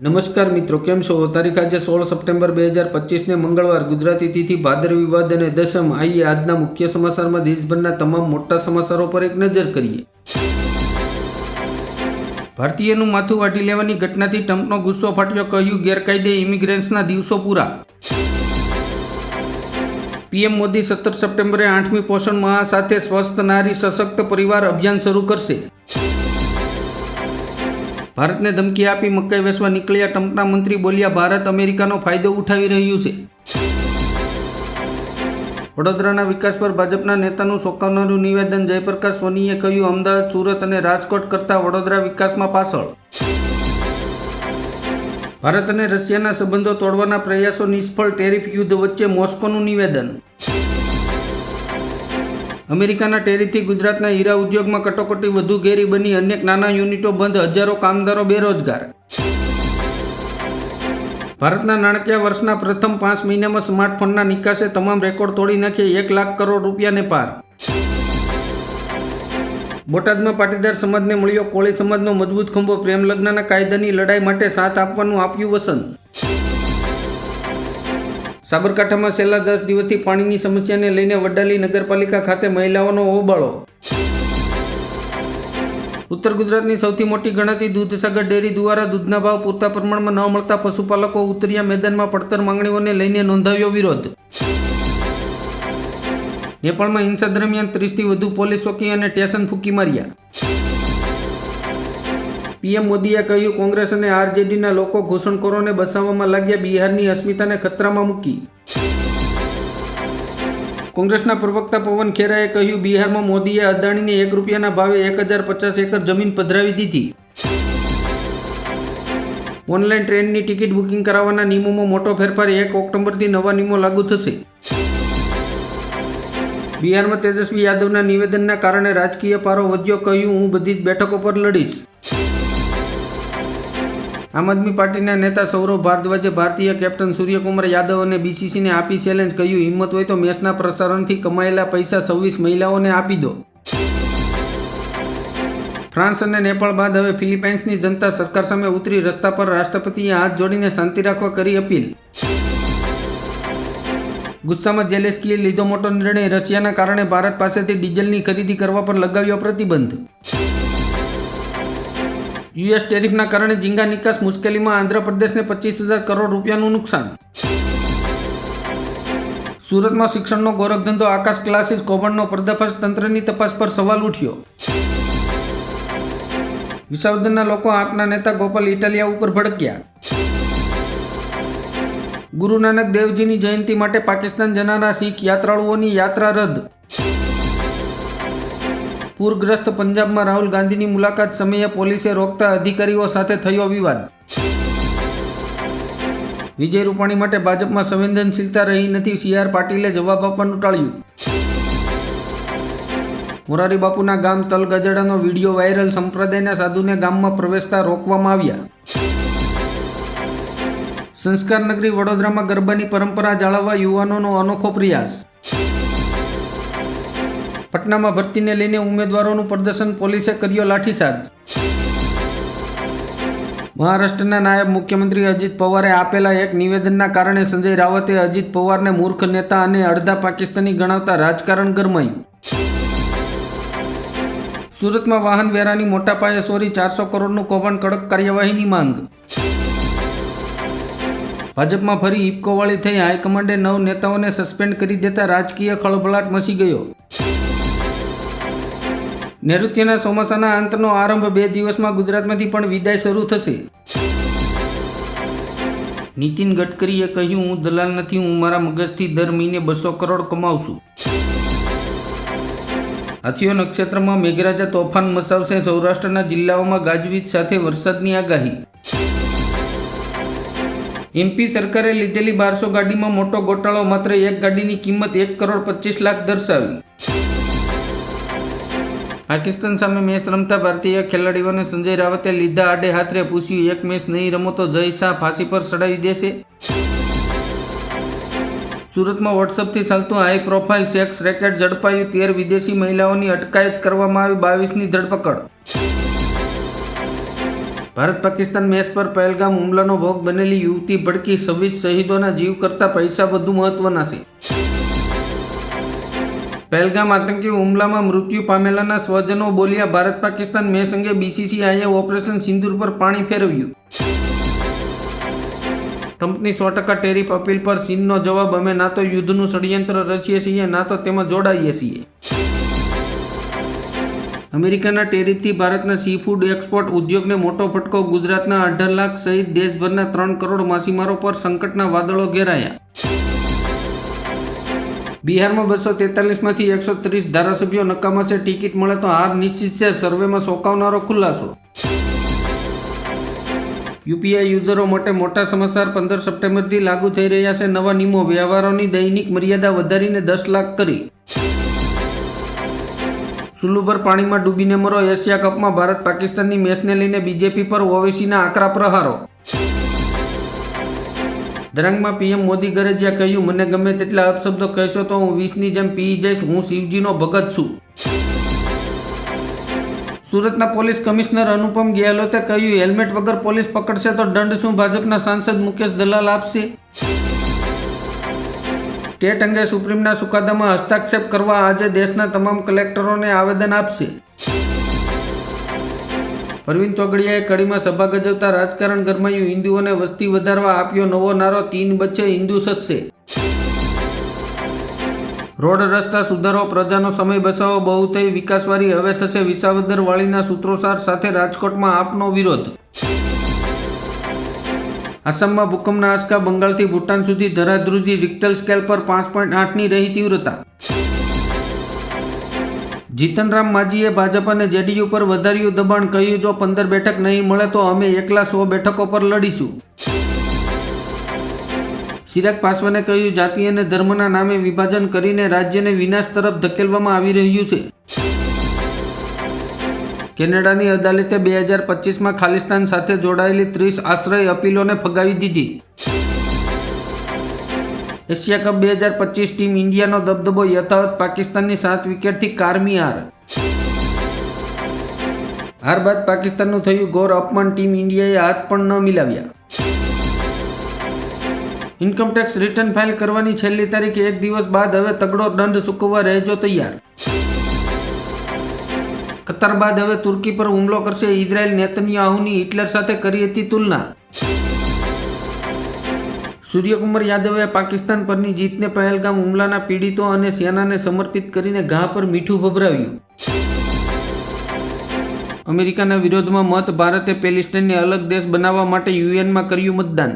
નમસ્કાર મિત્રો, કેમ છો? તારીખ આજે સોળ સપ્ટેમ્બર બે હજાર પચીસને મંગળવાર, ગુજરાતી તિથિ, ભાદર વિવાદ અને દસમ. આઈએ આજના મુખ્ય સમાચારમાં દેશભરના તમામ મોટા સમાચારો પર એક નજર કરીએ. ભારતીયનું માથું વાટી લેવાની ઘટનાથી ટ્રમ્પનો ગુસ્સો ફાટ્યો કહ્યું ગેરકાયદે ઇમિગ્રન્ટ્સના દિવસો પૂરા. પીએમ મોદી સત્તર સપ્ટેમ્બરે આઠમી પોષણ માહ સાથે સ્વસ્થ, નારી, સશક્ત પરિવાર અભિયાન શરૂ કરશે. ભારતને ધમકી આપી મકાઈ વેચવા નીકળ્યા ટ્રમ્પના મંત્રી બોલ્યા, ભારત અમેરિકાનો ફાયદો ઉઠાવી રહ્યું છે. વડોદરાના વિકાસ પર ભાજપના નેતાનું ચોંકાવનારું નિવેદન, જયપ્રકાશ સોનીએ કહ્યું, અમદાવાદ, સુરત અને રાજકોટ કરતાં વડોદરા વિકાસમાં પાછળ. ભારત અને રશિયાના સંબંધો તોડવાના પ્રયાસો નિષ્ફળ, ટેરિફ યુદ્ધ વચ્ચે મોસ્કોનું નિવેદન. અમેરિકાના ટેરીથી ગુજરાતના હીરા ઉદ્યોગમાં કટોકટી વધુ ઘેરી બની, અનેક નાના યુનિટો બંધ, હજારો કામદારો બેરોજગાર. ભારતના નાણાકીય વર્ષના પ્રથમ પાંચ મહિનામાં સ્માર્ટફોનના નિકાસે તમામ રેકોર્ડ તોડી નાખી એક લાખ કરોડ રૂપિયાને પાર બોટાદમાં પાટીદાર સમાજને મળ્યો કોળી સમાજનો મજબૂત ખંભો પ્રેમ લગ્નના કાયદાની લડાઈ માટે સાથ આપવાનું આપ્યું વસન સાબરકાંઠામાં છેલ્લા દસ દિવસથી પાણીની સમસ્યાને લઈને વડાલી નગરપાલિકા ખાતે મહિલાઓનો હોબાળો. ઉત્તર ગુજરાતની સૌથી મોટી ગણાતી દૂધસાગર ડેરી દ્વારા દૂધના ભાવ પૂરતા પ્રમાણમાં ન મળતા પશુપાલકો ઉતર્યા મેદાનમાં પડતર માંગણીઓને લઈને નોંધાવ્યો વિરોધ. નેપાળમાં હિંસા દરમિયાન ત્રીસથી વધુ પોલીસ ચોકી અને સ્ટેશન ફૂંકી માર્યા. પીએમ મોદીએ કહ્યું, કોંગ્રેસ અને આરજેડીના લોકો ઘૂસણખોરોને બસાવવામાં લાગ્યા, બિહારની અસ્મિતાને ખતરામાં મૂકી. કોંગ્રેસના પ્રવક્તા પવન ખેરાએ કહ્યું, બિહારમાં મોદીએ અદાણીને એક રૂપિયાના ભાવે એક હજાર પચાસ એકર જમીન પધરાવી દીધી. ઓનલાઈન ટ્રેનની ટિકિટ બુકિંગ કરાવવાના નિયમોમાં મોટો ફેરફાર એક ઓક્ટોબરથી નવા નિયમો લાગુ થશે. બિહારમાં તેજસ્વી યાદવના નિવેદનના કારણે રાજકીય પારો વધ્યો, કહ્યું, હું બધી જ બેઠકો પર લડીશ. આમ આદમી પાર્ટીના નેતા સૌરવ ભારદ્વાજે ભારતીય કેપ્ટન સૂર્યકુમાર યાદવ અને બીસીસીને આપી ચેલેન્જ કહ્યું, હિંમત હોય તો મેચના પ્રસારણથી કમાયેલા પૈસા સવ્વીસ મહિલાઓને આપી દો. ફ્રાન્સ અને નેપાળ બાદ હવે ફિલિપાઇન્સની જનતા સરકાર સામે ઉતરી રસ્તા પર રાષ્ટ્રપતિએ હાથ જોડીને શાંતિ રાખવા કરી અપીલ. ગુસ્સામાં જેલેસ્કીએ લીધો મોટો નિર્ણય, રશિયાના કારણે ભારત પાસેથી ડીઝલની ખરીદી કરવા પર લગાવ્યો પ્રતિબંધ. યુએસ ટેરિફના કારણે ઝીંગા નિકાસ મુશ્કેલીમાં આંધ્રપ્રદેશને પચીસ હજાર કરોડ રૂપિયાનું નુકસાન. સુરતમાં શિક્ષણનો ગોરખધંધો, આકાશ ક્લાસીસ, કૌભાંડનો પર્દાફાશ તંત્રની તપાસ પર સવાલ ઉઠ્યો. વિસાવદનના લોકો આપના નેતા ગોપાલ ઇટાલિયા ઉપર ભડક્યા. ગુરુ નાનક દેવજીની જયંતિ માટે પાકિસ્તાન જનારા શીખ યાત્રાળુઓની યાત્રા રદ. પૂરગ્રસ્ત પંજાબમાં રાહુલ ગાંધીની મુલાકાત સમયે પોલીસે રોકતા અધિકારીઓ સાથે થયો વિવાદ. વિજય રૂપાણી માટે ભાજપમાં સંવેદનશીલતા રહી નથી સી આર પાટીલે જવાબ આપવાનું ટાળ્યું. મોરારી બાપુના ગામ તલગજડાનો વીડિયો વાયરલ, સંપ્રદાયના સાધુને ગામમાં પ્રવેશતા રોકવામાં આવ્યા. સંસ્કાર નગરી વડોદરામાં ગરબાની પરંપરા જાળવવા યુવાનોનો અનોખો પ્રયાસ. પટનામાં ભરતીને લઈને ઉમેદવારોનું પ્રદર્શન પોલીસે કર્યો લાઠીચાર્જ. મહારાષ્ટ્રના નાયબ મુખ્યમંત્રી અજીત પવારે આપેલા એક નિવેદનના કારણે સંજય રાવતે અજીત પવારને મૂર્ખ નેતા અને અડધા પાકિસ્તાની ગણાવતા રાજકારણ ગરમાયું. સુરતમાં વાહન વેરાની મોટા પાયે ચોરી ચારસો કરોડનું કૌભાંડ કડક કાર્યવાહીની માંગ. ભાજપમાં ફરી ઇપકોવાળી થઈ હાઈકમાન્ડે નવ નેતાઓને સસ્પેન્ડ કરી દેતા રાજકીય ખળભળાટ મચી ગયો. નૈઋત્યના ચોમાસાના અંતનો આરંભ બે દિવસમાં ગુજરાતમાંથી પણ વિદાય શરૂ થશે. નીતિન ગડકરીએ કહ્યું, હું દલાલ નથી, હું મારા મગજથી દર મહિને બસો કરોડ કમાઉં છું હાથીઓ નક્ષત્રમાં મેઘરાજા તોફાન મચાવશે, સૌરાષ્ટ્રના જિલ્લાઓમાં ગાજવીજ સાથે વરસાદની આગાહી. એમપી સરકારે લીધેલી બારસો ગાડીમાં મોટો ગોટાળો, માત્ર એક ગાડીની કિંમત એક કરોડ પચીસ લાખ દર્શાવી. પાકિસ્તાન સામે મેચ રમતા ભારતીય ખેલાડીઓને સંજય રાવતે લીધા આડે હાથરે પૂછ્યું, એક મેચ નહીં રમો તો જય શાહ ફાંસી પર ચડાવી દેશે? સુરતમાં વોટ્સઅપથી ચાલતું હાઈ પ્રોફાઇલ સેક્સ રેકેટ ઝડપાયું, તેર વિદેશી મહિલાઓની અટકાયત કરવામાં આવી બાવીસની ધરપકડ. ભારત પાકિસ્તાન મેચ પર પહેલગામ હુમલાનો ભોગ બનેલી યુવતી ભડકી, છવ્વીસ શહીદોના જીવ કરતાં પૈસા વધુ મહત્વના છે. પહેલગામ આતંકી હુમલામાં મૃત્યુ પામેલાના સ્વજનો બોલ્યા ભારત પાકિસ્તાન મેચ અંગે બીસીસીઆઈએ ઓપરેશન સિંદુર પર પાણી ફેરવ્યું. ટ્રમ્પની સો ટકા ટેરિફ અપીલ પર ચીનનો જવાબ અમે ના તો યુદ્ધનું ષડયંત્ર રચીએ છીએ, ના તો તેમાં જોડાઈએ છીએ. અમેરિકાના ટેરિફથી ભારતના સી ફૂડ એક્સપોર્ટ ઉદ્યોગને મોટો ફટકો ગુજરાતના અઢાર લાખ સહિત દેશભરના ત્રણ કરોડ માછીમારો પર સંકટના વાદળો ઘેરાયા. બિહારમાં બસો તેતાલીસમાંથી એકસો ત્રીસ ધારાસભ્યો નકામા છે. ટિકિટ મળે તો હાર નિશ્ચિત છે. સર્વેમાં સોંકાવનારો ખુલાસો. યુપીઆઈ યુઝરો માટે મોટા સમાચાર પંદર સપ્ટેમ્બરથી લાગુ થઈ રહ્યા છે. નવા નિયમો, વ્યવહારોની દૈનિક મર્યાદા વધારીને દસ લાખ કરી. સુલુભર પાણીમાં ડૂબીને મરો. એશિયા કપમાં ભારત પાકિસ્તાનની મેચને લઈને બીજેપી પર ઓવેસીના આકરા પ્રહારો. દ્રંગમાં પીએમ મોદી ગરજિયા કહ્યું, મને ગમે તેટલા અપશબ્દો કહેશો તો હું વીસની જેમ પી જઈશ, હું શિવજીનો ભગત છું. સુરતના પોલીસ કમિશનર અનુપમ ગેહલોતે કહ્યું, હેલ્મેટ વગર પોલીસ પકડશે તો દંડ શું ભાજપના સાંસદ મુકેશ દલાલ આપશે? ટેટ અંગે સુપ્રીમના ચુકાદામાં હસ્તાક્ષેપ કરવા આજે દેશના તમામ કલેક્ટરોને આવેદન આપશે. પરવીન તોગડિયાએ કડીમાં સભા ગજવતા રાજકારણ ગરમાયું. હિન્દુઓને વસ્તી વધારવા આપ્યો નવો નારો. તીન બચ્ચે હિન્દુ સજશે. રોડ રસ્તા સુધારો. પ્રજાનો સમય બસાવો બહુ થઈ વિકાસવાળી હવે થશે વિસાવદર વાળીના સૂત્રોસાર સાથે રાજકોટમાં આપનો વિરોધ. આસામમાં ભૂકંપના આંચકા. બંગાળથી ભૂટાન સુધી ધરાધ્રુજી રિક્ટર સ્કેલ પર પાંચ પોઈન્ટ આઠની રહી તીવ્રતા. જીતનરામ માજીએ ભાજપ અને જેડીયુ પર વધાર્યું દબાણ કહ્યું, જો પંદર બેઠક નહીં મળે તો અમે એકલા સો બેઠકો પર લડીશું. ચિરાગ પાસવાને કહ્યું, જાતિ અને ધર્મના નામે વિભાજન કરીને રાજ્યને વિનાશ તરફ ધકેલવામાં આવી રહ્યું છે. કેનેડાની અદાલતે બે હજાર પચીસમાં ખાલિસ્તાન સાથે જોડાયેલી ત્રીસ આશ્રય અપીલોને ફગાવી દીધી. એશિયા કપ બે હજાર પચીસ ટીમ ઇન્ડિયાનો દબદબો યથાવત પાકિસ્તાનની સાત વિકેટથી કારમી હાર. હાર બાદ પાકિસ્તાનનું થયું ઘોર અપમાન, ટીમ ઇન્ડિયાએ હાથ પણ ન મિલાવ્યા. ઇન્કમટેક્સ રિટર્ન ફાઇલ કરવાની છેલ્લી તારીખે એક દિવસ બાદ હવે તગડો દંડ ચૂકવવા રહેજો તૈયાર. કતાર બાદ હવે તુર્કી પર હુમલો કરશે ઇઝરાયલ નેતન્યાહુની હિટલર સાથે કરી હતી તુલના. સૂર્યકુમાર યાદવે પાકિસ્તાન પરની જીતને પહેલગામ હુમલાના પીડિતો અને સેનાને સમર્પિત કરીને ઘા પર મીઠું ભભરાવ્યું. અમેરિકાના વિરોધમાં મત ભારતે પેલેસ્ટાઇનને અલગ દેશ બનાવવા માટે યુએનમાં કર્યું મતદાન.